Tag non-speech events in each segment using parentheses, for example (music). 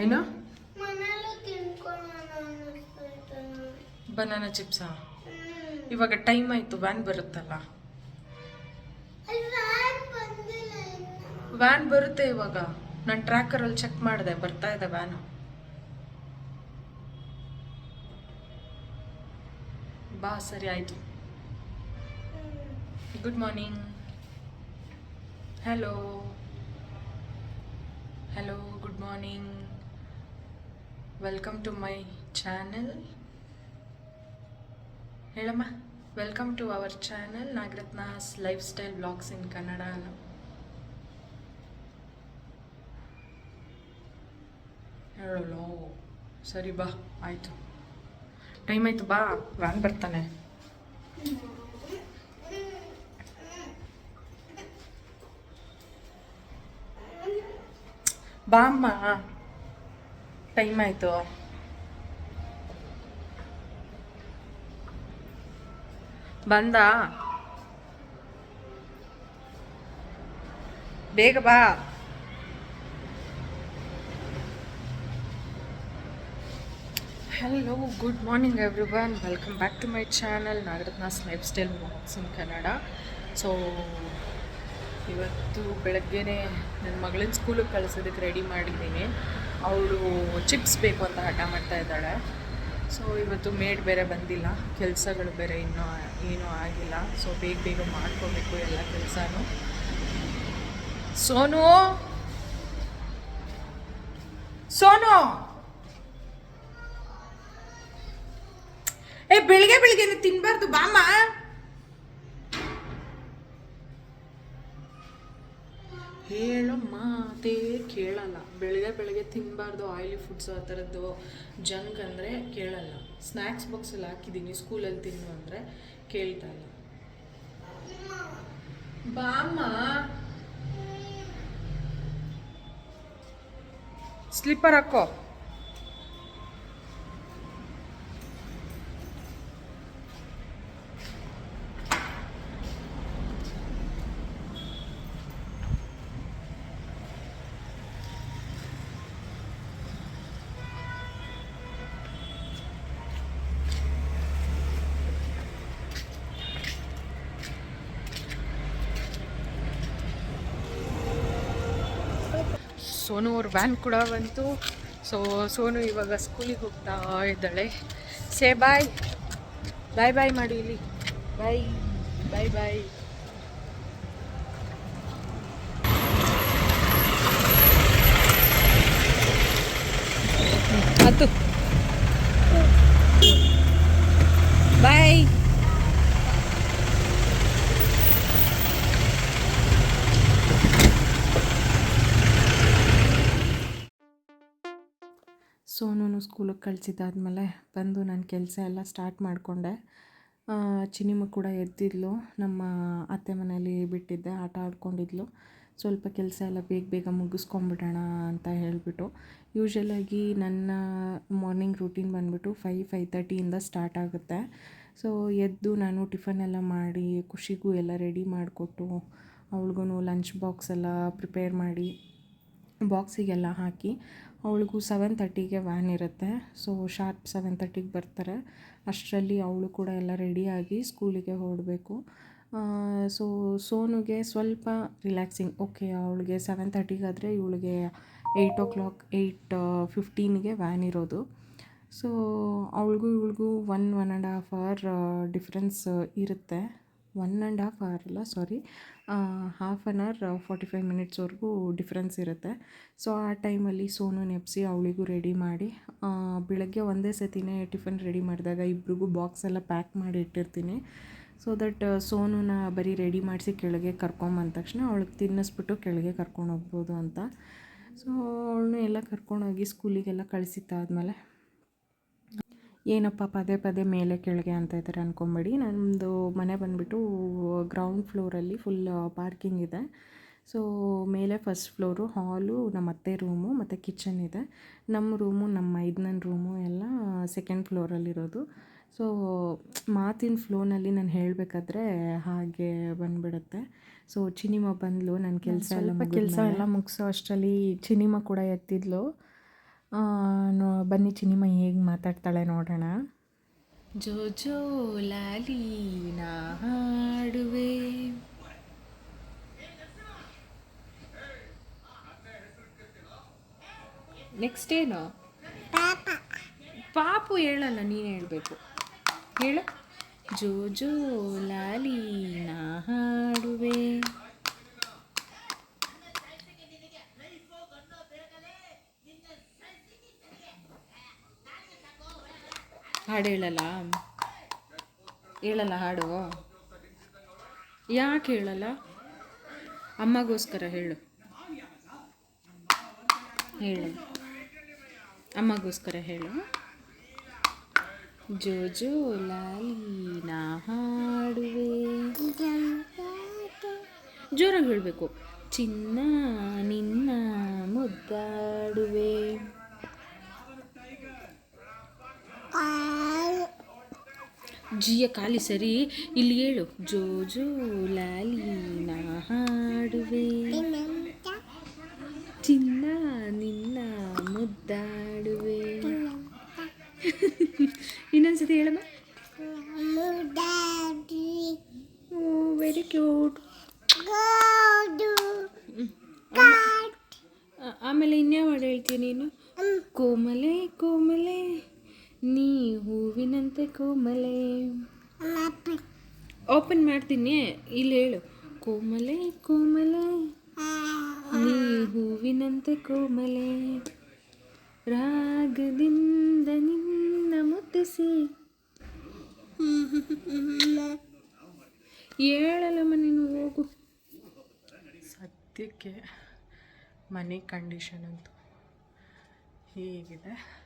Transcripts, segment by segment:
ಏನು? Banana chips ಇವಾಗ time ಆಯಿತು ವ್ಯಾನ್ ಬರುತ್ತಲ್ಲ? ಅಲ್ಲಿ ವ್ಯಾನ್ ವ್ಯಾನ್ ಬರುತ್ತೆ ಇವಾಗ. ನಾನು ಟ್ರ್ಯಾಕರಲ್ಲಿ ಚೆಕ್ ಮಾಡಿದೆ ಬರ್ತಾ ಇದೆ ವ್ಯಾನು ಬಾ ಸರಿ ಆಯಿತು. Good morning hello hello good morning welcome to my channel ಹೇಳಮ್ಮ welcome to our channel Nagaratna's lifestyle blogs in Kannada ಹೇಳೋ ಸರಿ ಬಾ, ಆಯಿತು. ಟೈಮ್ ಆಯಿತು, ಬಾ ವ್ಯಾನ್ ಬರ್ತಾನೆ. ಬಾ ಅಮ್ಮ ಟೈಮ್ ಆಯಿತು. ಬಂದ. ಬೇಗ ಬಾ. Hello good morning everyone welcome back to my channel Nagaratna's lifestyle vlogs in Kannada so ಇವತ್ತು ಬೆಳಗ್ಗೆನೇ ನನ್ನ ಮಗಳನ್ನ ಸ್ಕೂಲಿಗೆ ಕಳಿಸೋದಕ್ಕೆ ರೆಡಿ ಮಾಡಿದ್ದೀನಿ. ಅವಳು ಚಿಪ್ಸ್ ಬೇಕು ಅಂತ ಹಠ ಮಾಡ್ತಾ ಇದ್ದಾಳೆ. ಸೊ ಇವತ್ತು ಮೇಡ್ ಬೇರೆ ಬಂದಿಲ್ಲ. ಕೆಲಸಗಳು ಬೇರೆ ಇನ್ನೂ ಏನೂ ಆಗಿಲ್ಲ. ಸೊ ಬೇಗ ಬೇಗ ಮಾಡ್ಕೋಬೇಕು ಎಲ್ಲ ಕೆಲಸನೂ. ಸೋನು? ಸೋನು? ಏ, ಬೆಳಿಗ್ಗೆ ಬೆಳಿಗ್ಗೆ ತಿನ್ಬಾರ್ದು, ಬಾಮ್ಮ. ಮಾತೇ ಕೇಳಲ್ಲ. ಬೆಳಗ್ಗೆ ಬೆಳಗ್ಗೆ ತಿನ್ನಬಾರ್ದು ಆಯಿಲಿ ಫುಡ್ಸ್ ಆ ಥರದ್ದು ಜಂಕ್ ಅಂದರೆ ಕೇಳಲ್ಲ. ಸ್ನ್ಯಾಕ್ಸ್ ಬಾಕ್ಸಲ್ಲಿ ಹಾಕಿದ್ದೀನಿ ಸ್ಕೂಲಲ್ಲಿ ತಿನ್ನು ಅಂದರೆ ಕೇಳ್ತಾ ಇಲ್ಲ. ಬಾಮ್ಮ. ಸ್ಲಿಪ್ಪರ್ ಹಾಕೋ. ಸೋನು, ಅವ್ರ ವ್ಯಾನ್ ಕೂಡ ಬಂತು. ಸೊ ಸೋನು ಇವಾಗ ಸ್ಕೂಲಿಗೆ ಹೋಗ್ತಾ ಇದ್ದಾಳೆ. ಸೇ ಬಾಯ್ ಬಾಯ್ ಬಾಯ್ ಮಾಡಿ ಇಲ್ಲಿ. ಬಾಯ್ ಬಾಯ್ ಬಾಯ್ ಹತ್ತು ಸ್ಕೂಲಿಗೆ ಕಳಿಸಿದ್ದಾದ್ಮೇಲೆ ಬಂದು ನಾನು ಕೆಲಸ ಎಲ್ಲ ಸ್ಟಾರ್ಟ್ ಮಾಡಿಕೊಂಡೆ. ಚಿನಿಮ ಕೂಡ ಎದ್ದಿದ್ಲು. ನಮ್ಮ ಅತ್ತೆ ಮನೇಲಿ ಬಿಟ್ಟಿದ್ದೆ, ಆಟ ಆಡ್ಕೊಂಡಿದ್ಲು. ಸ್ವಲ್ಪ ಕೆಲಸ ಎಲ್ಲ ಬೇಗ ಬೇಗ ಮುಗಿಸ್ಕೊಂಬಿಡೋಣ ಅಂತ ಹೇಳಿಬಿಟ್ಟು ಯೂಶ್ವಲಾಗಿ ನನ್ನ ಮಾರ್ನಿಂಗ್ ರೂಟೀನ್ ಬಂದುಬಿಟ್ಟು ಫೈ ಫೈ ತರ್ಟಿಯಿಂದ ಸ್ಟಾರ್ಟ್ ಆಗುತ್ತೆ. ಸೊ ಎದ್ದು ನಾನು ಟಿಫನ್ ಎಲ್ಲ ಮಾಡಿ, ಖುಷಿಗೂ ಎಲ್ಲ ರೆಡಿ ಮಾಡಿಕೊಟ್ಟು ಅವಳಿಗೂ ಲಂಚ್ ಬಾಕ್ಸ್ ಎಲ್ಲ ಪ್ರಿಪೇರ್ ಮಾಡಿ ಬಾಕ್ಸಿಗೆಲ್ಲ ಹಾಕಿ ಅವಳಿಗೂ ಸೆವೆನ್ ತರ್ಟಿಗೆ ವ್ಯಾನ್ ಇರುತ್ತೆ. ಸೊ ಶಾರ್ಪ್ ಸೆವೆನ್ ತರ್ಟಿಗೆ ಬರ್ತಾರೆ. ಅಷ್ಟರಲ್ಲಿ ಅವಳು ಕೂಡ ಎಲ್ಲ ರೆಡಿಯಾಗಿ ಸ್ಕೂಲಿಗೆ ಹೊರಡಬೇಕು. ಸೊ ಸೋನುಗೆ ಸ್ವಲ್ಪ ರಿಲ್ಯಾಕ್ಸಿಂಗ್ ಓಕೆ ಅವಳಿಗೆ ಸೆವೆನ್ ತರ್ಟಿಗಾದರೆ ಇವಳಿಗೆ ಏಯ್ಟ್ ಓ ಕ್ಲಾಕ್ ಏಯ್ಟ್ ಫಿಫ್ಟೀನ್ಗೆ ವ್ಯಾನ್ ಇರೋದು. ಸೊ ಅವಳಿಗೂ, ಇವಳಿಗೂ one one and half hour difference ಇರುತ್ತೆ. ಒನ್ ಆ್ಯಂಡ್ ಹಾಫ್ ಅವರ್ ಅಲ್ಲ sorry half an hour forty five ಮಿನಿಟ್ಸ್ವರೆಗೂ difference ಇರುತ್ತೆ. ಸೊ ಆ ಟೈಮಲ್ಲಿ ಸೋನು, ನೆಪ್ಸಿ ಅವಳಿಗೂ ರೆಡಿ ಮಾಡಿ ಬೆಳಗ್ಗೆ ಒಂದೇ ಸತಿನೇ ಟಿಫನ್ ರೆಡಿ ಮಾಡಿದಾಗ ಇಬ್ರಿಗೂ ಬಾಕ್ಸ್ ಎಲ್ಲ ಪ್ಯಾಕ್ ಮಾಡಿ ಇಟ್ಟಿರ್ತೀನಿ. ಸೊ ದಟ್ ಸೋನುನ ಬರೀ ರೆಡಿ ಮಾಡಿಸಿ ಕೆಳಗೆ ಕರ್ಕೊಂಬಂದ ತಕ್ಷಣ ಅವಳಿಗೆ ತಿನ್ನಿಸ್ಬಿಟ್ಟು ಕೆಳಗೆ ಕರ್ಕೊಂಡು ಹೋಗ್ಬೋದು ಅಂತ. ಸೊ ಅವಳನ್ನು ಎಲ್ಲ ಕರ್ಕೊಂಡೋಗಿ ಸ್ಕೂಲಿಗೆಲ್ಲ ಕಳಿಸಿದ್ದಾದ್ಮೇಲೆ ಏನಪ್ಪ ಪದೇ ಪದೇ ಮೇಲೆ ಕೆಳಗೆ ಅಂತ ಇದ್ದಾರೆ ಅಂದ್ಕೊಂಬೇಡಿ ನಮ್ಮದು ಮನೆ ಬಂದುಬಿಟ್ಟು ಗ್ರೌಂಡ್ ಫ್ಲೋರಲ್ಲಿ ಫುಲ್ ಪಾರ್ಕಿಂಗ್ ಇದೆ. ಸೊ ಮೇಲೆ ಫಸ್ಟ್ ಫ್ಲೋರು ಹಾಲು ನಮ್ಮ ಅತ್ತೆ ರೂಮು ಮತ್ತು ಕಿಚನ್ ಇದೆ. ನಮ್ಮ ರೂಮು ನಮ್ಮ ಐದನೇ ರೂಮು ಎಲ್ಲ ಸೆಕೆಂಡ್ ಫ್ಲೋರಲ್ಲಿರೋದು ಸೊ ಮಾತಿನ ಫ್ಲೋನಲ್ಲಿ ನಾನು ಹೇಳಬೇಕಾದ್ರೆ ಹಾಗೆ ಬಂದ್ಬಿಡುತ್ತೆ. ಸೊ ಚಿನಿಮ ಬಂದ್ಲು ನನ್ನ ಕೆಲಸ ಎಲ್ಲ ಕೆಲಸ ಎಲ್ಲ ಮುಗಿಸೋ ಅಷ್ಟರಲ್ಲಿ ಚಿನಿಮ ಕೂಡ ಎತ್ತಿದ್ಲು. ನೋ ಬನ್ನಿ ಚಿನಿಮ ಹೇಗೆ ಮಾತಾಡ್ತಾಳೆ ನೋಡೋಣ. ಜೋ ಜೋ ಲಾಲಿ ನಾ ಹಾಡುವೆ. ನೆಕ್ಸ್ಟ್ ಏನು? ಪಾಪ. ಪಾಪು ಹೇಳಲ್ಲ ನೀನು ಹೇಳಬೇಕು. ಹೇಳು. ಜೋ ಜೋ ಲಾಲಿ ನಾ ಹಾಡುವೆ. ಹಾಡು ಹೇಳಲ್ಲ? ಹೇಳಲ್ಲ ಹಾಡು? ಯಾಕೆ ಹೇಳಲ್ಲ? ಅಮ್ಮಗೋಸ್ಕರ ಹೇಳು. ಹೇಳು. ಅಮ್ಮಗೋಸ್ಕರ ಹೇಳು. ಜೋ ಜೋ ನಾ ಹಾಡುವೆ. ಜೋರಾಗಿ ಹೇಳಬೇಕು. ಚಿನ್ನ ನಿನ್ನ ಮುದ್ದಾಡುವೆ. ಜಿಯ ಖಾಲಿ ಸರಿ. ಇಲ್ಲಿ ಹೇಳು. ಜೋ ಜೋ ಲಾಲಿ ನಾ ಹಾಡುವೆ. ಚಿನ್ನ ನಿನ್ನ ಮುದ್ದಾಡುವೆ. ಇನ್ನೊಂದ್ಸತಿ ಹೇಳಮ್ಮ. ವೆರಿ ಕ್ಯೂಟ್ ಆಮೇಲೆ ಇನ್ಯಾವ ಹಾಡು ಹೇಳ್ತೀಯ ನೀನು? ಕೋಮಲೆ ಕೋಮಲೆ. ಓಪನ್ ಮಾಡ್ತೀನಿ. ಇಲ್ಲಿ ಹೇಳು. ಕೋಮಲೆ ಕೋಮಲೆ. ನೀ ಹೂವಿನಂತೆ ಕೋಮಲೆ. ರಾಗದಿಂದ ನಿನ್ನ ಮುತ್ತಿಸಿ ಹೇಳಲ್ಲಮ್ಮ ನೀನು ಹೋಗು. ಸದ್ಯಕ್ಕೆ ಮನೆ ಕಂಡೀಷನ್ ಅಂತೂ ಹೀಗಿದೆ.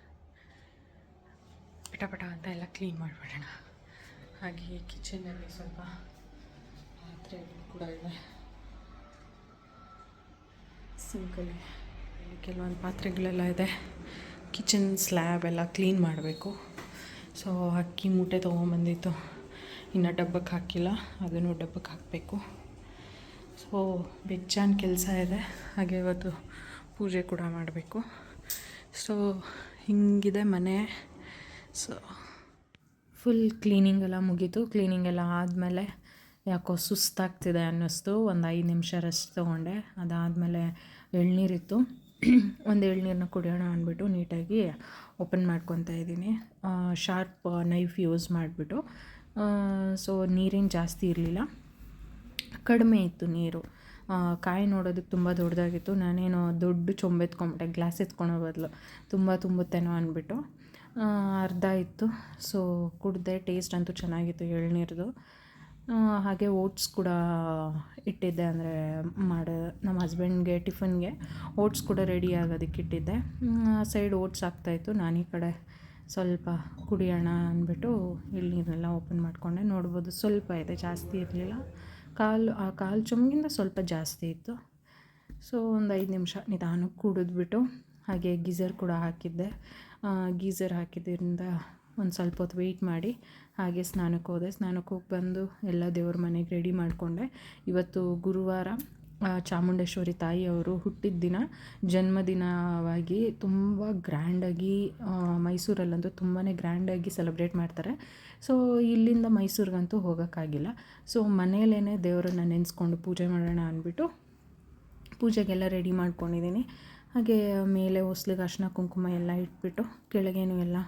ಪಟ ಅಂತ ಎಲ್ಲ ಕ್ಲೀನ್ ಮಾಡಿಬಿಡೋಣ. ಹಾಗೆ ಕಿಚನಲ್ಲಿ ಸ್ವಲ್ಪ ಪಾತ್ರೆಗಳು ಕೂಡ ಇದೆ ಸಿಂಕಲ್ಲಿ ಕೆಲವೊಂದು ಪಾತ್ರೆಗಳೆಲ್ಲ ಇದೆ. ಕಿಚನ್ ಸ್ಲ್ಯಾಬ್ ಎಲ್ಲ ಕ್ಲೀನ್ ಮಾಡಬೇಕು. ಸೊ ಅಕ್ಕಿ ಮೂಟೆ ತೊಗೊಂಬಂದಿತ್ತು. ಇನ್ನು ಡಬ್ಬಕ್ಕೆ ಹಾಕಿಲ್ಲ. ಅದನ್ನು ಡಬ್ಬಕ್ಕೆ ಹಾಕಬೇಕು. ಸೊ ಬೆಚ್ಚಾನ್ ಕೆಲಸ ಇದೆ. ಹಾಗೆ ಇವತ್ತು ಪೂಜೆ ಕೂಡ ಮಾಡಬೇಕು. ಸೊ ಹಿಂಗಿದೆ ಮನೆ. ಸೊ ಫುಲ್ ಕ್ಲೀನಿಂಗ್ ಎಲ್ಲ ಮುಗೀತು. ಕ್ಲೀನಿಂಗ್ ಎಲ್ಲ ಆದಮೇಲೆ ಯಾಕೋ ಸುಸ್ತಾಗ್ತಿದೆ ಅನ್ನಿಸ್ತು. ಒಂದು ಐದು ನಿಮಿಷ ರೆಸ್ಟ್ ತೊಗೊಂಡೆ. ಅದಾದಮೇಲೆ ಎಳ್ನೀರಿತ್ತು ಒಂದು ಎಳ್ನೀರನ್ನ ಕುಡಿಯೋಣ ಅಂದ್ಬಿಟ್ಟು ನೀಟಾಗಿ ಓಪನ್ ಮಾಡ್ಕೊತಾ ಇದ್ದೀನಿ. ಶಾರ್ಪ್ ನೈಫ್ ಯೂಸ್ ಮಾಡಿಬಿಟ್ಟು. ಸೊ ನೀರೇನು ಜಾಸ್ತಿ ಇರಲಿಲ್ಲ. ಕಡಿಮೆ ಇತ್ತು ನೀರು. ಕಾಯಿ ನೋಡೋದಕ್ಕೆ ತುಂಬ ದೊಡ್ಡದಾಗಿತ್ತು. ನಾನೇನು ದೊಡ್ಡ ಚೊಂಬೆತ್ಕೊಂಬಿಟ್ಟೆ. ಗ್ಲಾಸ್ ಎತ್ಕೊಳೋ ಬದಲು ತುಂಬ ತುಂಬುತ್ತೇನೋ ಅಂದ್ಬಿಟ್ಟು. ಅರ್ಧ ಇತ್ತು. ಸೊ ಕುಡ್ದೆ ಟೇಸ್ಟ್ ಅಂತೂ ಚೆನ್ನಾಗಿತ್ತು ಎಳ್ನೀರ್ದು. ಹಾಗೆ ಓಟ್ಸ್ ಕೂಡ ಇಟ್ಟಿದ್ದೆ ಅಂದರೆ ಮಾಡೋ, ನಮ್ಮ ಹಸ್ಬೆಂಡ್ಗೆ ಟಿಫನ್ಗೆ. ಓಟ್ಸ್ ಕೂಡ ರೆಡಿ ಆಗೋದಕ್ಕೆ ಇಟ್ಟಿದ್ದೆ. ಸೈಡ್ ಓಟ್ಸ್ ಆಗ್ತಾಯಿತ್ತು ನಾನು ಈ ಕಡೆ ಸ್ವಲ್ಪ ಕುಡಿಯೋಣ ಅಂದ್ಬಿಟ್ಟು ಎಳ್ನೀರನ್ನೆಲ್ಲ ಓಪನ್ ಮಾಡಿಕೊಂಡೆ. ನೋಡ್ಬೋದು ಸ್ವಲ್ಪ ಇದೆ, ಜಾಸ್ತಿ ಇರಲಿಲ್ಲ. ಕಾಲು, ಆ ಕಾಲು ಚುಮ್ಗಿಂದ ಸ್ವಲ್ಪ ಜಾಸ್ತಿ ಇತ್ತು. ಸೊ ಒಂದು ಐದು ನಿಮಿಷ ನಿಧಾನಕ್ಕೆ ಕುಡಿದ್ಬಿಟ್ಟು ಹಾಗೆ ಗೀಝರ್ ಕೂಡ ಹಾಕಿದ್ದೆ. ಗೀಝರ್ ಹಾಕಿದ್ದರಿಂದ ಒಂದು ಸ್ವಲ್ಪ ಹೊತ್ತು ವೆಯ್ಟ್ ಮಾಡಿ, ಹಾಗೆ ಸ್ನಾನಕ್ಕೆ ಹೋದೆ. ಸ್ನಾನಕ್ಕೆ ಹೋಗಿ ಬಂದು ಎಲ್ಲ ದೇವ್ರ ಮನೆಗೆ ರೆಡಿ ಮಾಡಿಕೊಂಡೆ. ಇವತ್ತು ಗುರುವಾರ ಚಾಮುಂಡೇಶ್ವರಿ ತಾಯಿಯವರು ಹುಟ್ಟಿದ ದಿನ, ಜನ್ಮದಿನವಾಗಿ ತುಂಬ ಗ್ರ್ಯಾಂಡಾಗಿ ಮೈಸೂರಲ್ಲಂತೂ ತುಂಬಾ ಗ್ರ್ಯಾಂಡಾಗಿ ಸೆಲೆಬ್ರೇಟ್ ಮಾಡ್ತಾರೆ. ಸೊ ಇಲ್ಲಿಂದ ಮೈಸೂರಿಗಂತೂ ಹೋಗೋಕ್ಕಾಗಿಲ್ಲ. ಸೊ ಮನೆಯಲ್ಲೇ ದೇವರನ್ನ ನೆನೆಸ್ಕೊಂಡು ಪೂಜೆ ಮಾಡೋಣ ಅಂದ್ಬಿಟ್ಟು ಪೂಜೆಗೆಲ್ಲ ರೆಡಿ ಮಾಡ್ಕೊಂಡಿದ್ದೀನಿ. ಹಾಗೆ ಮೇಲೆ ಹೊಸ್ಲಿಗೆ ಅರ್ಶಿನ ಕುಂಕುಮ ಎಲ್ಲ ಇಟ್ಬಿಟ್ಟು ಕೆಳಗೇನು ಎಲ್ಲ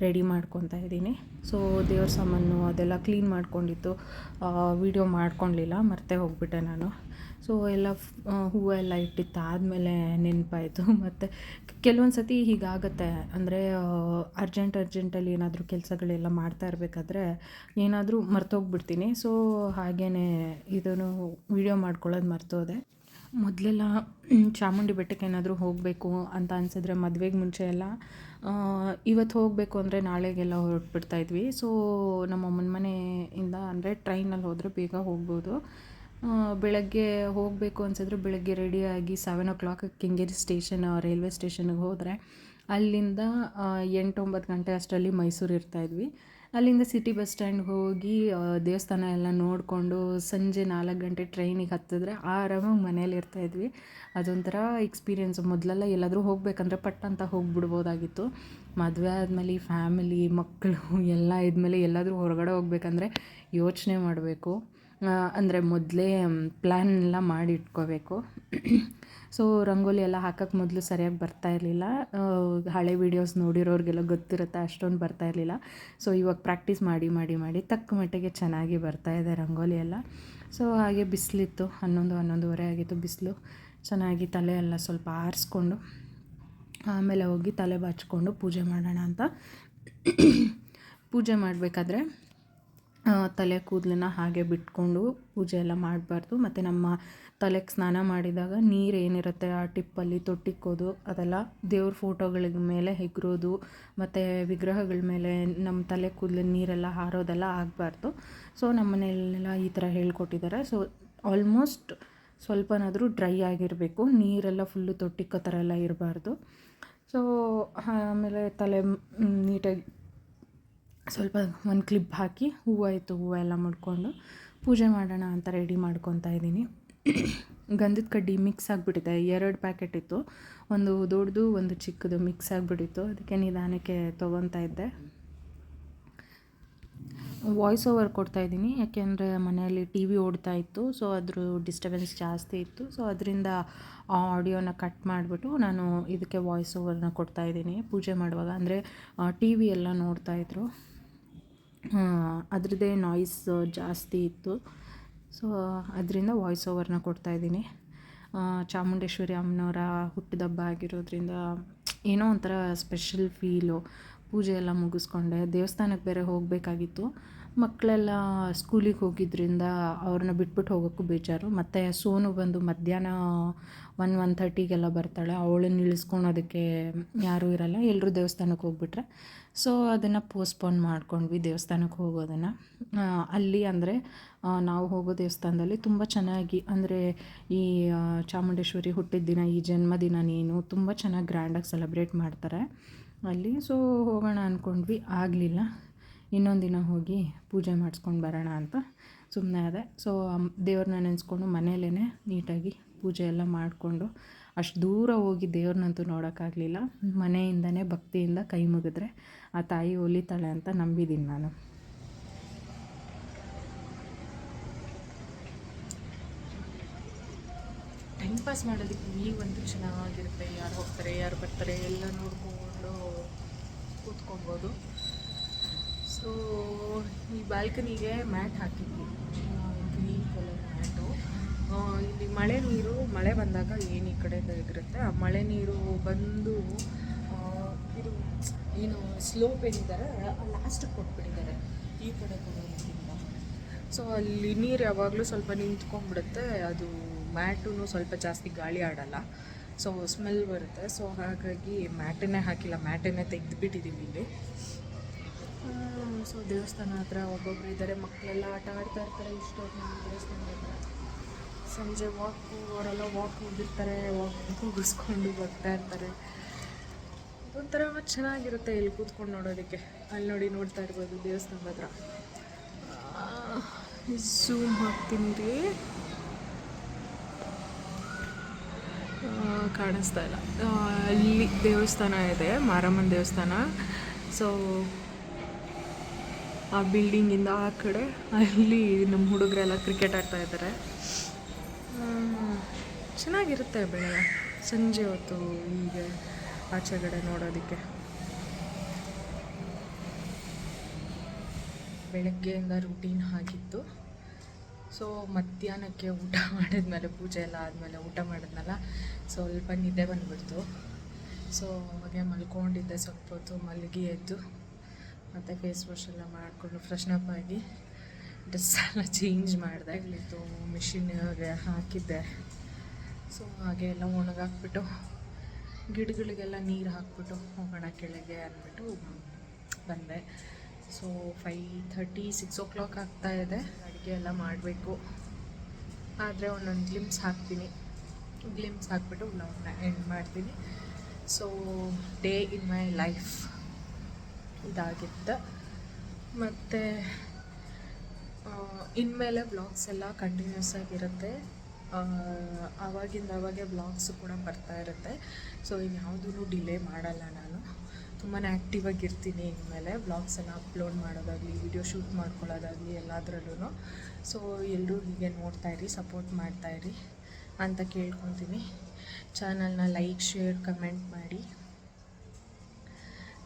ರೆಡಿ ಮಾಡ್ಕೊತಾ ಇದ್ದೀನಿ. ಸೊ ದೇವ್ರ ಸಾಮಾನು ಅದೆಲ್ಲ ಕ್ಲೀನ್ ಮಾಡ್ಕೊಂಡಿತ್ತು. ವೀಡಿಯೋ ಮಾಡ್ಕೊಳ್ಲಿಲ್ಲ ಮರ್ತೆ ಹೋಗ್ಬಿಟ್ಟೆ ನಾನು. ಸೊ ಎಲ್ಲ ಹೂವು ಎಲ್ಲ ಇಟ್ಟಿತ್ತು. ಆದಮೇಲೆ ನೆನಪಾಯಿತು. (laughs) ಮತ್ತು ಕೆಲವೊಂದು ಸತಿ ಹೀಗಾಗತ್ತೆ. ಅಂದರೆ ಅರ್ಜೆಂಟ್ ಅರ್ಜೆಂಟಲ್ಲಿ ಏನಾದರೂ ಕೆಲಸಗಳೆಲ್ಲ ಮಾಡ್ತಾ ಇರಬೇಕಾದ್ರೆ ಏನಾದರೂ ಮರ್ತೋಗ್ಬಿಡ್ತೀನಿ. ಸೊ ಹಾಗೇ ಇದನ್ನು ವೀಡಿಯೋ ಮಾಡ್ಕೊಳ್ಳೋದು ಮರ್ತೋದೆ. ಮೊದಲೆಲ್ಲ ಚಾಮುಂಡಿ ಬೆಟ್ಟಕ್ಕೆ ಏನಾದರೂ ಹೋಗಬೇಕು ಅಂತ ಅನಿಸಿದ್ರೆ ಮದುವೆಗೆ ಮುಂಚೆ ಎಲ್ಲ ಇವತ್ತು ಹೋಗಬೇಕು ಅಂದರೆ ನಾಳೆಗೆಲ್ಲ ಹೊರಟ್ಬಿಡ್ತಾ ಇದ್ವಿ. ಸೊ ನಮ್ಮ ಅಮ್ಮನ ಮನೆಯಿಂದ ಅಂದರೆ ಟ್ರೈನಲ್ಲಿ ಹೋದರೆ ಬೇಗ ಹೋಗ್ಬೋದು. ಬೆಳಗ್ಗೆ ಹೋಗಬೇಕು ಅನ್ಸಿದ್ರೆ ಬೆಳಗ್ಗೆ ರೆಡಿಯಾಗಿ seven o'clock Kengeri station railway ಸ್ಟೇಷನ್ಗೆ ಹೋದರೆ ಅಲ್ಲಿಂದ ಎಂಟು ಒಂಬತ್ತು ಗಂಟೆ ಅಷ್ಟರಲ್ಲಿ ಮೈಸೂರು ಇರ್ತಾಯಿದ್ವಿ ಅಲ್ಲಿಂದ ಸಿಟಿ ಬಸ್ ಸ್ಟ್ಯಾಂಡ್ಗೆ ಹೋಗಿ ದೇವಸ್ಥಾನ ಎಲ್ಲ ನೋಡಿಕೊಂಡು ಸಂಜೆ ನಾಲ್ಕು ಗಂಟೆ ಟ್ರೈನಿಗೆ ಹತ್ತಿದ್ರೆ ಆರಾಮಾಗಿ ಮನೇಲಿ ಇರ್ತಾಯಿದ್ವಿ ಅದೊಂಥರ ಎಕ್ಸ್ಪೀರಿಯೆನ್ಸ್ ಮೊದಲೆಲ್ಲ ಎಲ್ಲಾದರೂ ಹೋಗಬೇಕಂದ್ರೆ ಪಟ್ ಅಂತ ಹೋಗ್ಬಿಡ್ಬೋದಾಗಿತ್ತು. ಮದುವೆ ಆದಮೇಲೆ ಫ್ಯಾಮಿಲಿ ಮಕ್ಕಳು, (laughs) ಎಲ್ಲ ಇದ್ಮೇಲೆ ಎಲ್ಲಾದರೂ ಹೊರಗಡೆ ಹೋಗ್ಬೇಕಂದ್ರೆ ಯೋಚನೆ ಮಾಡಬೇಕು. ಅಂದರೆ ಮೊದಲೇ ಪ್ಲ್ಯಾನ್ ಎಲ್ಲ ಮಾಡಿ ಇಟ್ಕೋಬೇಕು. (clears throat) ಸೊ ರಂಗೋಲಿ ಎಲ್ಲ ಹಾಕೋಕ್ಕೆ ಮೊದಲು ಸರಿಯಾಗಿ ಬರ್ತಾ ಇರಲಿಲ್ಲ. ಹಳೆ ವೀಡಿಯೋಸ್ ನೋಡಿರೋರಿಗೆಲ್ಲ ಗೊತ್ತಿರುತ್ತೆ ಅಷ್ಟೊಂದು ಬರ್ತಾ ಇರಲಿಲ್ಲ. ಸೊ ಇವಾಗ ಪ್ರಾಕ್ಟೀಸ್ ಮಾಡಿ ಮಾಡಿ ಮಾಡಿ ತಕ್ಕ ಮಟ್ಟಿಗೆ ಚೆನ್ನಾಗಿ ಬರ್ತಾ ಇದೆ ರಂಗೋಲಿ ಎಲ್ಲ. ಸೊ ಹಾಗೆ ಬಿಸಿಲಿತ್ತು. ಹನ್ನೊಂದು, ಹನ್ನೊಂದುವರೆ ಆಗಿತ್ತು ಬಿಸಿಲು. ಚೆನ್ನಾಗಿ ತಲೆ ಎಲ್ಲ ಸ್ವಲ್ಪ ಆರಿಸ್ಕೊಂಡು, ಆಮೇಲೆ ಹೋಗಿ ತಲೆ ಬಾಚಿಕೊಂಡು ಪೂಜೆ ಮಾಡೋಣ ಅಂತ. (clears throat) ಪೂಜೆ ಮಾಡಬೇಕಾದ್ರೆ ತಲೆ ಕೂದಲನ್ನ ಹಾಗೆ ಬಿಟ್ಕೊಂಡು ಪೂಜೆ ಎಲ್ಲ ಮಾಡಬಾರ್ದು. ಮತ್ತು ನಮ್ಮ ತಲೆಗೆ ಸ್ನಾನ ಮಾಡಿದಾಗ ನೀರು ಏನಿರುತ್ತೆ ಆ ಟಿಪ್ಪಲ್ಲಿ ತೊಟ್ಟಿಕ್ಕೋದು, ಅದೆಲ್ಲ ದೇವ್ರ ಫೋಟೋಗಳ ಮೇಲೆ ಹೆಗ್ರೋದು, ಮತ್ತು ವಿಗ್ರಹಗಳ ಮೇಲೆ ನಮ್ಮ ತಲೆ ಕೂದಲು ನೀರೆಲ್ಲ ಹಾರೋದೆಲ್ಲ ಆಗಬಾರ್ದು. ಸೊ ನಮ್ಮನೆಯಲ್ಲೆಲ್ಲ ಈ ಥರ ಹೇಳ್ಕೊಟ್ಟಿದ್ದಾರೆ. ಸೊ ಆಲ್ಮೋಸ್ಟ್ ಸ್ವಲ್ಪನಾದರೂ ಡ್ರೈ ಆಗಿರಬೇಕು. ನೀರೆಲ್ಲ ಫುಲ್ಲು ತೊಟ್ಟಿಕ್ಕೋ ಥರ ಎಲ್ಲ ಇರಬಾರ್ದು. ಸೊ ಆಮೇಲೆ ತಲೆ ನೀಟಾಗಿ ಸ್ವಲ್ಪ ಒಂದು ಕ್ಲಿಪ್ ಹಾಕಿ ಹೂವು ಇತ್ತು ಹೂವು ಎಲ್ಲ ಮುಡ್ಕೊಂಡು ಪೂಜೆ ಮಾಡೋಣ ಅಂತ ರೆಡಿ ಮಾಡ್ಕೊತಾ ಇದ್ದೀನಿ. ಗಂಧದ ಕಡ್ಡಿ ಮಿಕ್ಸ್ ಆಗಿಬಿಟ್ಟಿದೆ. ಎರಡು ಪ್ಯಾಕೆಟ್ ಇತ್ತು. ಒಂದು ದೊಡ್ಡದು, ಒಂದು ಚಿಕ್ಕದು ಮಿಕ್ಸ್ ಆಗಿಬಿಟ್ಟಿತ್ತು. ಅದಕ್ಕೆ ನಿಧಾನಕ್ಕೆ ತೊಗೊತಾ ಇದ್ದೆ. ವಾಯ್ಸ್ ಓವರ್ ಕೊಡ್ತಾ ಇದ್ದೀನಿ. ಯಾಕೆಂದರೆ ಮನೆಯಲ್ಲಿ ಟಿ ವಿ ಓಡ್ತಾ ಇತ್ತು ಸೊ ಅದ್ರ ಡಿಸ್ಟರ್ಬೆನ್ಸ್ ಜಾಸ್ತಿ ಇತ್ತು. ಸೊ ಅದರಿಂದ ಆ ಆಡಿಯೋನ ಕಟ್ ಮಾಡಿಬಿಟ್ಟು ನಾನು ಇದಕ್ಕೆ ವಾಯ್ಸ್ ಓವರ್ನ ಕೊಡ್ತಾ ಇದ್ದೀನಿ. ಪೂಜೆ ಮಾಡುವಾಗ. ಅಂದರೆ ಟಿ ವಿ ಎಲ್ಲ ನೋಡ್ತಾಯಿದ್ರು ಅದ್ರದ್ದೇ ನಾಯ್ಸ್ ಜಾಸ್ತಿ ಇತ್ತು. ಸೊ ಅದರಿಂದ ವಾಯ್ಸ್ ಓವರ್ನ ಕೊಡ್ತಾಯಿದ್ದೀನಿ ಚಾಮುಂಡೇಶ್ವರಿ ಅಮ್ಮನವರ ಹುಟ್ಟಿದಬ್ಬ ಆಗಿರೋದ್ರಿಂದ ಏನೋ ಒಂಥರ ಸ್ಪೆಷಲ್ ಫೀಲು ಪೂಜೆ ಎಲ್ಲ ಮುಗಿಸ್ಕೊಂಡೆ, ದೇವಸ್ಥಾನಕ್ಕೆ ಬೇರೆ ಹೋಗಬೇಕಾಗಿತ್ತು. ಮಕ್ಕಳೆಲ್ಲ ಸ್ಕೂಲಿಗೆ ಹೋಗಿದ್ದರಿಂದ ಅವ್ರನ್ನ ಬಿಟ್ಬಿಟ್ಟು ಹೋಗೋಕ್ಕೂ ಬೇಜಾರು. ಮತ್ತು ಸೋನು ಬಂದು ಮಧ್ಯಾಹ್ನ ಒನ್ ಒನ್ ಥರ್ಟಿಗೆಲ್ಲ ಬರ್ತಾಳೆ. ಅವಳನ್ನ ಇಳಿಸ್ಕೊಳೋದಕ್ಕೆ ಯಾರೂ ಇರಲ್ಲ ಎಲ್ಲರೂ ದೇವಸ್ಥಾನಕ್ಕೆ ಹೋಗ್ಬಿಟ್ರೆ. ಸೊ ಅದನ್ನು ಪೋಸ್ಟ್ಪೋನ್ ಮಾಡ್ಕೊಂಡ್ವಿ ದೇವಸ್ಥಾನಕ್ಕೆ ಹೋಗೋದನ್ನು. ಅಲ್ಲಿ ಅಂದರೆ ನಾವು ಹೋಗೋ ದೇವಸ್ಥಾನದಲ್ಲಿ ತುಂಬ ಚೆನ್ನಾಗಿ ಅಂದರೆ ಈ ಚಾಮುಂಡೇಶ್ವರಿ ಹುಟ್ಟಿದ ದಿನ, ಈ ಜನ್ಮದಿನ ನೀನು ತುಂಬ ಚೆನ್ನಾಗಿ ಗ್ರ್ಯಾಂಡಾಗಿ ಸೆಲೆಬ್ರೇಟ್ ಮಾಡ್ತಾರೆ. ಅಲ್ಲಿ. ಸೊ ಹೋಗೋಣ ಅಂದ್ಕೊಂಡ್ವಿ ಆಗಲಿಲ್ಲ. ಇನ್ನೊಂದು ದಿನ ಹೋಗಿ ಪೂಜೆ ಮಾಡಿಸ್ಕೊಂಡು ಬರೋಣ ಅಂತ ಸುಮ್ಮನೆ ಅದೇ ಸೊ ದೇವ್ರನ್ನ ನೆನೆಸ್ಕೊಂಡು ಮನೇಲೇ ನೀಟಾಗಿ ಪೂಜೆ ಎಲ್ಲ ಮಾಡಿಕೊಂಡು ಅಷ್ಟು ದೂರ ಹೋಗಿ ದೇವ್ರನ್ನಂತೂ ನೋಡೋಕ್ಕಾಗಲಿಲ್ಲ ಮನೆಯಿಂದನೇ ಭಕ್ತಿಯಿಂದ ಕೈ ಮುಗಿದ್ರೆ ಆ ತಾಯಿ ಒಲಿತಾಳೆ ಅಂತ ನಂಬಿದ್ದೀನಿ ನಾನು. ಟೈಮ್ ಪಾಸ್ ಮಾಡೋದಕ್ಕೆ ಒಂದು ಚೆನ್ನಾಗಿರುತ್ತೆ. ಯಾರು ಹೋಗ್ತಾರೆ, ಯಾರು ಬರ್ತಾರೆ, ಎಲ್ಲ ನೋಡಿಕೊಂಡು ಕೂತ್ಕೊಬೋದು. ಸೊ ಈ ಬಾಲ್ಕನಿಗೆ ಮ್ಯಾಟ್ ಹಾಕಿದ್ವಿ. ಗ್ರೀನ್ ಕಲರ್ ಮ್ಯಾಟು ಇಲ್ಲಿ ಮಳೆ ನೀರು, ಮಳೆ ಬಂದಾಗ ಏನು ಈ ಕಡೆ ಇರುತ್ತೆ ಆ ಮಳೆ ನೀರು ಬಂದು ಇದು ಏನು ಸ್ಲೋಪ್ ಏನಿದ್ದಾರೆ ಲಾಸ್ಟಿಗೆ ಕೊಟ್ಬಿಟ್ಟಿದ್ದಾರೆ. ಈ ಕಡೆ ಕೊಡೋದ್ರಿಂದ ಸೊ ಅಲ್ಲಿ ನೀರು ಯಾವಾಗಲೂ ಸ್ವಲ್ಪ ನಿಂತ್ಕೊಂಡ್ಬಿಡುತ್ತೆ. ಅದು ಮ್ಯಾಟೂ ಸ್ವಲ್ಪ ಜಾಸ್ತಿ ಗಾಳಿ ಆಡಲ್ಲ. ಸೊ ಸ್ಮೆಲ್ ಬರುತ್ತೆ. ಸೊ ಹಾಗಾಗಿ ಮ್ಯಾಟನ್ನೇ ಹಾಕಿಲ್ಲ. ಮ್ಯಾಟನ್ನೇ ತೆಗೆದುಬಿಟ್ಟಿದ್ದೀವಿ ಇಲ್ಲಿ. ಸೊ ದೇವಸ್ಥಾನ ಹತ್ರ ಒಬ್ಬೊಬ್ರು ಇದ್ದಾರೆ ಮಕ್ಕಳೆಲ್ಲ ಆಟ ಆಡ್ತಾ ಇರ್ತಾರೆ. ಇಷ್ಟೊತ್ತು ದೇವಸ್ಥಾನ ಹತ್ರ. ಸಂಜೆ ವಾಕು ಅವರೆಲ್ಲ ವಾಕ್ ಹೋಗಿರ್ತಾರೆ ವಾಕ್ ಮುಗಿಸ್ಕೊಂಡು ಬರ್ತಾ ಇರ್ತಾರೆ. ಒಂಥರ ಚೆನ್ನಾಗಿರುತ್ತೆ ಇಲ್ಲಿ ಕೂತ್ಕೊಂಡು ನೋಡೋದಕ್ಕೆ. ಅಲ್ಲಿ ನೋಡಿ ನೋಡ್ತಾ ಇರ್ಬೋದು ದೇವಸ್ಥಾನದ ಹತ್ರ. ಝೂಮ್ ಹಾಕ್ತೀನಿ ರೀ ಆ, ಕಾಣಿಸ್ತಾ ಇಲ್ಲ. ಅಲ್ಲಿ ದೇವಸ್ಥಾನ ಇದೆ, ಮಾರಮ್ಮನ ದೇವಸ್ಥಾನ. ಸೊ ಆ ಬಿಲ್ಡಿಂಗಿಂದ ಆ ಕಡೆ ಅಲ್ಲಿ ನಮ್ಮ ಹುಡುಗರೆಲ್ಲ ಕ್ರಿಕೆಟ್ ಆಡ್ತಾ ಇದ್ದಾರೆ ಚೆನ್ನಾಗಿರುತ್ತೆ ಬೆಳಗ್ಗೆ ಸಂಜೆ ಹೊತ್ತು ಹೀಗೆ ಆಚೆಗಡೆ ನೋಡೋದಕ್ಕೆ. ಬೆಳಗ್ಗೆಯಿಂದ ರೂಟೀನ್ ಆಗಿತ್ತು. ಸೊ ಮಧ್ಯಾಹ್ನಕ್ಕೆ ಊಟ (laughs) ಮಾಡಿದ್ಮೇಲೆ, ಪೂಜೆ ಎಲ್ಲ ಆದಮೇಲೆ ಊಟ ಮಾಡಿದ್ನಲ್ಲ ಸ್ವಲ್ಪ ನಿದ್ದೆ ಬಂದುಬಿಡ್ತು. ಸೊ ಹಾಗೆ ಮಲ್ಕೊಂಡಿದ್ದೆ, ಸ್ವಲ್ಪ ಹೊತ್ತು ಮಲಗಿ ಎದ್ದು, ಮತ್ತು ಫೇಸ್ ವಾಶ್ ಎಲ್ಲ ಮಾಡಿಕೊಂಡು ಫ್ರೆಶ್ನಪ್ ಆಗಿ ಡ್ರೆಸ್ ಎಲ್ಲ ಚೇಂಜ್ ಮಾಡಿದೆ. ಇಲ್ಲಿತ್ತು ಮಿಷಿನ್ಗೆ ಹಾಕಿದ್ದೆ. ಸೊ ಹಾಗೆ ಎಲ್ಲ ಒಣಗಾಕ್ಬಿಟ್ಟು, ಗಿಡಗಳಿಗೆಲ್ಲ ನೀರು ಹಾಕ್ಬಿಟ್ಟು, ಹೋಗೋಣ ಕೆಳಗೆ ಅಂದ್ಬಿಟ್ಟು ಬಂದೆ. So five thirty six o'clock ಆಗ್ತಾ ಇದೆ. ಅಡುಗೆ ಎಲ್ಲ ಮಾಡಬೇಕು. ಆದರೆ ಒಂದೊಂದು ಗ್ಲಿಮ್ಸ್ ಹಾಕ್ತೀನಿ. ಗ್ಲಿಮ್ಸ್ ಹಾಕ್ಬಿಟ್ಟು ವ್ಲಾಗ್ನ ಎಂಡ್ ಮಾಡ್ತೀನಿ. So day in my life ಇದಾಗಿತ್ತು. ಮತ್ತು ಇನ್ಮೇಲೆ ಬ್ಲಾಗ್ಸ್ ಎಲ್ಲ ಕಂಟಿನ್ಯೂಸ್ ಆಗಿರುತ್ತೆ. ಆವಾಗಿಂದ ಅವಾಗೆ ಬ್ಲಾಗ್ಸ್ ಕೂಡ ಬರ್ತಾ ಇರುತ್ತೆ. ಸೊ ಇನ್ಯಾವುದೂ ಡಿಲೇ ಮಾಡಲ್ಲ ನಾನು. ತುಂಬಾ ಆ್ಯಕ್ಟಿವ್ ಆಗಿರ್ತೀನಿ ಇನ್ಮೇಲೆ ಬ್ಲಾಗ್ಸ್ ಎಲ್ಲ ಅಪ್ಲೋಡ್ ಮಾಡೋದಾಗಲಿ ವಿಡಿಯೋ ಶೂಟ್ ಮಾಡ್ಕೊಳ್ಳೋದಾಗಲಿ ಎಲ್ಲದರಲ್ಲೂ ಸೊ ಎಲ್ಲರೂ ಹೀಗೆ ನೋಡ್ತಾ ಇರಿ ಸಪೋರ್ಟ್ ಮಾಡ್ತಾ ಇರಿ ಅಂತ ಕೇಳ್ಕೊತೀನಿ. ಚಾನಲ್ನ ಲೈಕ್ ಶೇರ್ ಕಮೆಂಟ್ ಮಾಡಿ.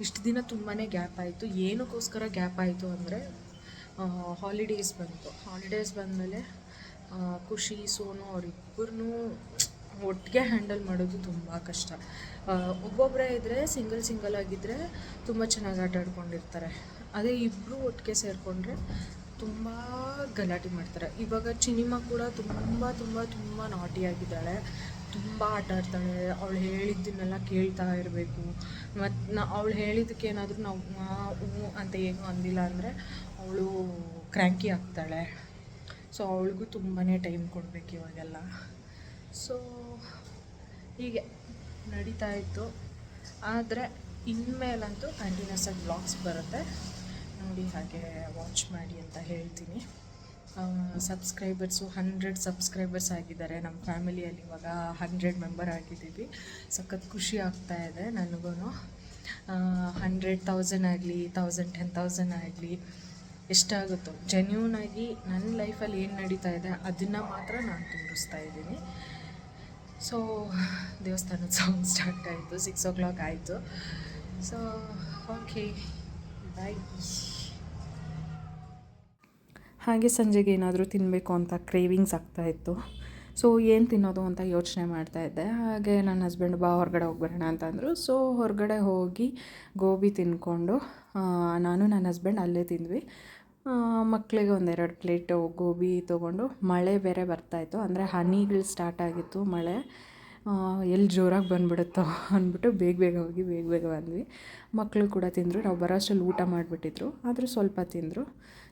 ಇಷ್ಟು ದಿನ ತುಂಬಾ ಗ್ಯಾಪ್ ಆಯಿತು. ಏನಕ್ಕೋಸ್ಕರ ಗ್ಯಾಪ್ ಆಯಿತು ಅಂದರೆ ಹಾಲಿಡೇಸ್ ಬಂತು. ಹಾಲಿಡೇಸ್ ಬಂದಮೇಲೆ ಖುಷಿ, ಸೋನು ಅವರಿಬ್ಬರನ್ನೂ ಒಟ್ಟಿಗೆ ಹ್ಯಾಂಡಲ್ ಮಾಡೋದು ತುಂಬ ಕಷ್ಟ. ಒಬ್ಬೊಬ್ಬರೇ ಇದ್ದರೆ ಸಿಂಗಲ್ ಸಿಂಗಲ್ ಆಗಿದ್ದರೆ ತುಂಬ ಚೆನ್ನಾಗಿ ಆಟ ಆಡ್ಕೊಂಡಿರ್ತಾರೆ. ಅದೇ ಇಬ್ಬರು ಒಟ್ಟಿಗೆ ಸೇರಿಕೊಂಡ್ರೆ ತುಂಬ ಗಲಾಟೆ ಮಾಡ್ತಾರೆ. ಇವಾಗ ಚಿನಿಮಾ ಕೂಡ ತುಂಬ ತುಂಬ ತುಂಬ ನಾಟಿ ಆಗಿದ್ದಾಳೆ. ತುಂಬ ಆಟ ಆಡ್ತಾಳೆ. ಅವಳು ಹೇಳಿದ್ದನ್ನೆಲ್ಲ ಕೇಳ್ತಾ ಇರಬೇಕು. ಮತ್ತು ನಾ, ಅವಳು ಹೇಳಿದ್ದಕ್ಕೇನಾದರೂ ನಾವು ಹ್ಞೂ ಅಂತ ಏನು ಅಂದಿಲ್ಲ ಅಂದರೆ ಅವಳು ಕ್ರ್ಯಾಂಕಿ ಆಗ್ತಾಳೆ. ಸೊ ಅವಳಿಗೂ ತುಂಬಾ ಟೈಮ್ ಕೊಡಬೇಕು ಇವಾಗೆಲ್ಲ. ಸೊ ಹೀಗೆ ನಡೀತಾ ಇತ್ತು. ಆದರೆ ಇನ್ಮೇಲಂತೂ ಕಂಟಿನ್ಯೂಸ್ ಆಗಿ ಬ್ಲಾಗ್ಸ್ ಬರುತ್ತೆ. ನೋಡಿ ಹಾಗೆ ವಾಚ್ ಮಾಡಿ ಅಂತ ಹೇಳ್ತೀನಿ. ಸಬ್ಸ್ಕ್ರೈಬರ್ಸು ಹಂಡ್ರೆಡ್ ಸಬ್ಸ್ಕ್ರೈಬರ್ಸ್ ಆಗಿದ್ದಾರೆ ನಮ್ಮ ಫ್ಯಾಮಿಲಿಯಲ್ಲಿ ಇವಾಗ ಹಂಡ್ರೆಡ್ ಮೆಂಬರ್ ಆಗಿದ್ದೀವಿ. ಸಖತ್ ಖುಷಿ ಆಗ್ತಾ ಇದೆ ನನಗೂ ಹಂಡ್ರೆಡ್ ತೌಸಂಡ್ ಆಗಲಿ ತೌಸಂಡ್ ಟೆನ್ ತೌಸಂಡ್ ಆಗಲಿ ಎಷ್ಟಾಗುತ್ತೋ. ಜೆನ್ಯೂನಾಗಿ ನನ್ನ ಲೈಫಲ್ಲಿ ಏನು ನಡೀತಾ ಇದೆ ಅದನ್ನು ಮಾತ್ರ ನಾನು ತೋರಿಸ್ತಾ ಇದ್ದೀನಿ. ಸೊ (laughs) ದೇವಸ್ಥಾನದ ಸಾಂಗ್ ಸ್ಟಾರ್ಟ್ ಆಯಿತು ಸಿಕ್ಸ್ ಓ ಕ್ಲಾಕ್ ಆಯಿತು. ಸೊ ಓಕೆ ಬಾಯ್ ಹಾಗೆ ಸಂಜೆಗೆ ಏನಾದರೂ ತಿನ್ನಬೇಕು ಅಂತ ಕ್ರೇವಿಂಗ್ಸ್ ಆಗ್ತಾಯಿತ್ತು ಸೊ ಏನು ತಿನ್ನೋದು ಅಂತ ಯೋಚನೆ ಮಾಡ್ತಾ ಇದ್ದೆ. ಹಾಗೆ ನನ್ನ ಹಸ್ಬೆಂಡ್ ಬಾ ಹೊರಗಡೆ ಹೋಗ್ಬರೋಣ ಅಂತಂದರು ಸೊ ಹೊರಗಡೆ ಹೋಗಿ ಗೋಬಿ ತಿಂದ್ಕೊಂಡು ನಾನು ನನ್ನ ಹಸ್ಬೆಂಡ್ ಅಲ್ಲೇ ತಿಂದ್ವಿ. ಮಕ್ಕಳಿಗೆ ಒಂದೆರಡು ಪ್ಲೇಟು ಗೋಬಿ ತೊಗೊಂಡು ಮಳೆ ಬೇರೆ ಬರ್ತಾಯಿತ್ತು. ಅಂದರೆ ಹನಿಗಳು ಸ್ಟಾರ್ಟ್ ಆಗಿತ್ತು ಮಳೆ. ಎಲ್ಲಿ ಜೋರಾಗಿ ಬಂದ್ಬಿಡುತ್ತೋ ಅಂದ್ಬಿಟ್ಟು ಬೇಗ ಬೇಗ ಹೋಗಿ ಬೇಗ ಬೇಗ ಬಂದ್ವಿ. ಮಕ್ಕಳು ಕೂಡ ತಿಂದರು, ನಾವು ಬರೋ ಅಷ್ಟರಲ್ಲಿ ಊಟ ಮಾಡಿಬಿಟ್ಟಿದ್ರು, ಆದರೂ ಸ್ವಲ್ಪ ತಿಂದರು.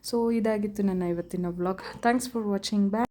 ಸೊ ಇದಾಗಿತ್ತು ನನ್ನ ಇವತ್ತಿನ blog thanks for watching back